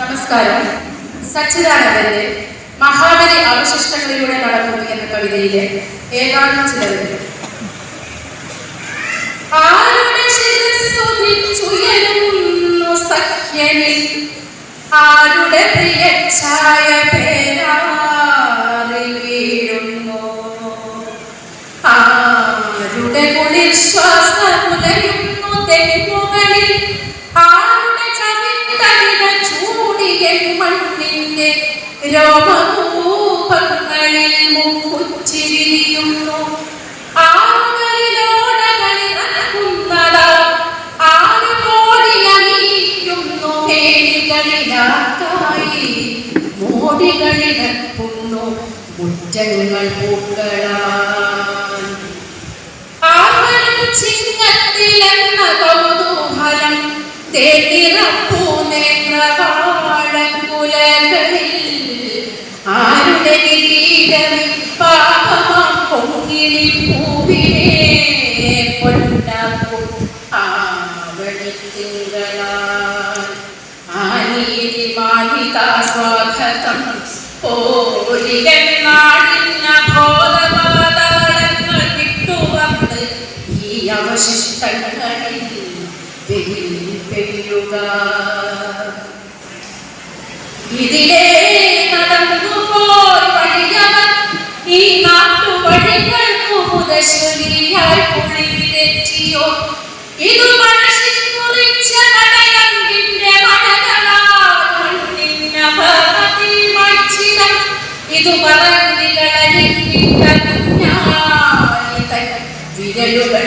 നമസ്കാരം. സച്ചിദാനന്ദന്റെ മഹാബലി അവശിഷ്ടങ്ങളിലൂടെ നടക്കുന്നു എന്ന കവിതയിലെ ഏതാനും ചിലത് ആരുടെ ശിരസ്സുതിച്ചുയരുന്നു സഖ്യനിൽ? ആരുടെ പ്രിയ ഛായ പേരാറിൽ വീഴുന്നു? ആരുടെ കുളിർ ശ്വാസമുലയുന്നു തെങ്ങുകളിൽ? ആരുടെ ചവിട്ടലിന ചൂടിയ മണ്ണിന്റെ രോമകൂപങ്ങളിൽ മുക്കുച്ചിരിയുന്നു മോടികളിറക്കുന്നു മുറ്റങ്ങൾ പൂക്കളാൻ ആവണം ചിങ്ങത്തിലെന്ന കൗതൂഹലം തേടിറപ്പൂ നേത്രവാഴക്കുലകളിൽ ആരുടെ കിരീടമി പാപമാം പൊങ്ങിളി പൂവിനെ പൊന്നാക്കും ആവണി തിങ്കളാൻ ആനീതി മാനിത സ്വാഗതം. പോലികൻ നാടിന ബോധപാതാളങ്ങൾ വിട്ടുവന്ന് ഈ അവശിഷ്ടങ്ങളിൽ ഇതിലേ നടന്നു പോയി വഴിയവർ ഈ നാട്ടുവഴികൾക്കു മുതശ്ശലിയായി കുളിരെറ്റിയോ ഇതു മനസ്സിൽ കുറിച്ച നടയമ്പിന്റെ മടകളാൽ വായിച്ചിടം. ഇതു തൻ വിരലുകൾ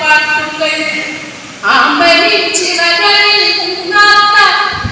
പാട്ടുകൾ ആമ്പലിൻ ചിറകളിൽ കുന്നാത്ത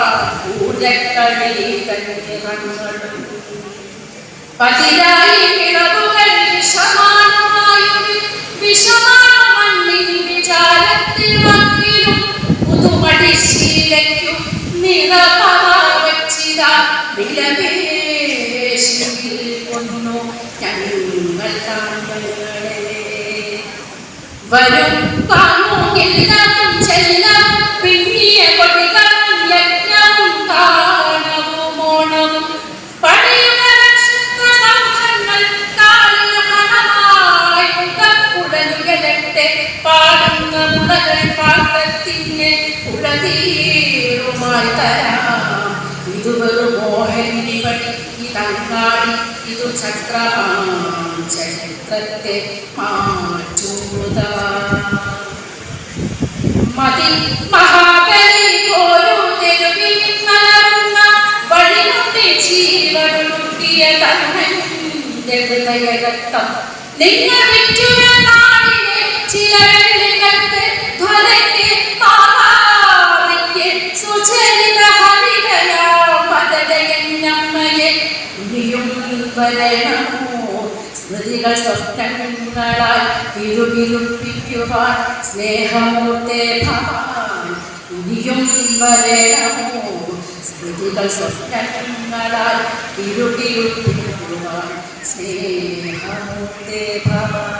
ഉണരുവാഴക്കളി കണ്ണിറങ്ങളും പതിരായി വിളവുകൾ വിഷമാണമായൊരു വിഷമാണ മണ്ണിൻ വിചാരത്തിൽ വന്നിലും പുതുമടിശീലയ്ക്കും നിറപറവച്ചിത വിലപേശിൽ കൊന്നു ഞങ്ങൾ താങ്കളെ വരും കാണുകില്ലതും ജീവനുട്ടിയ ഹൃദയരക്തം നിങ്ങൾ വിറ്റുക വരണമോ? സ്മൃതികൾ സ്വപ്നങ്ങളാൽ പിറുപിറുപ്പിക്കുവാൻ സ്നേഹമൂർത്തെ ഭവാൻ ഇനിയും വരണമോ? സ്മൃതികൾ സ്വപ്നങ്ങളാൽ പിറുപിറുപ്പിക്കുവാൻ സ്നേഹമൂർത്തെ ഭവാൻ